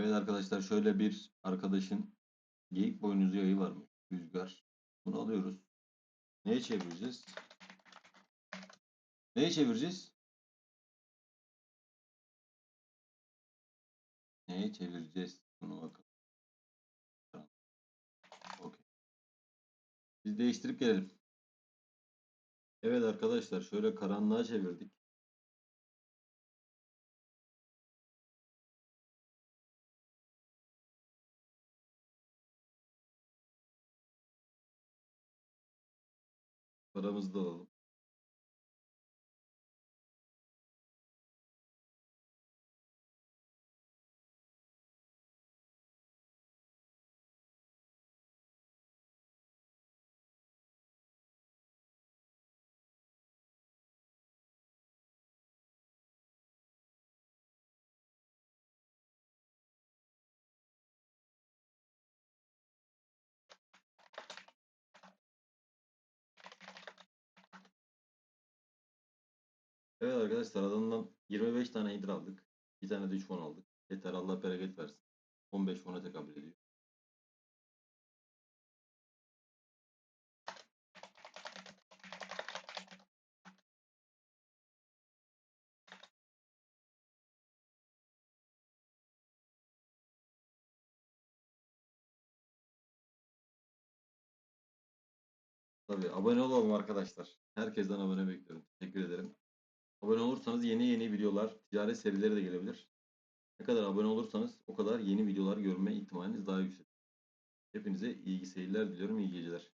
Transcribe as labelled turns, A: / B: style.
A: Evet arkadaşlar şöyle bir arkadaşın geyik boynuzu yayı varmış. Rüzgar. Bunu alıyoruz. Neye çevireceğiz? Neye çevireceğiz? Neye çevireceğiz? Bunu bakalım. Okey. Biz değiştirip gelelim. Evet arkadaşlar şöyle karanlığa çevirdik. that was the Evet arkadaşlar adamdan 25 tane hidra aldık. Bir tane de 3 fon aldık. Yeter Allah bereket versin. 15 fona tekabül ediyor. Tabii abone olalım arkadaşlar. Herkesten abone bekliyorum. Teşekkür ederim. Abone olursanız yeni yeni videolar, ticaret serileri de gelebilir. Ne kadar abone olursanız o kadar yeni videolar görme ihtimaliniz daha yüksek. Hepinize iyi seyirler diliyorum, iyi geceler.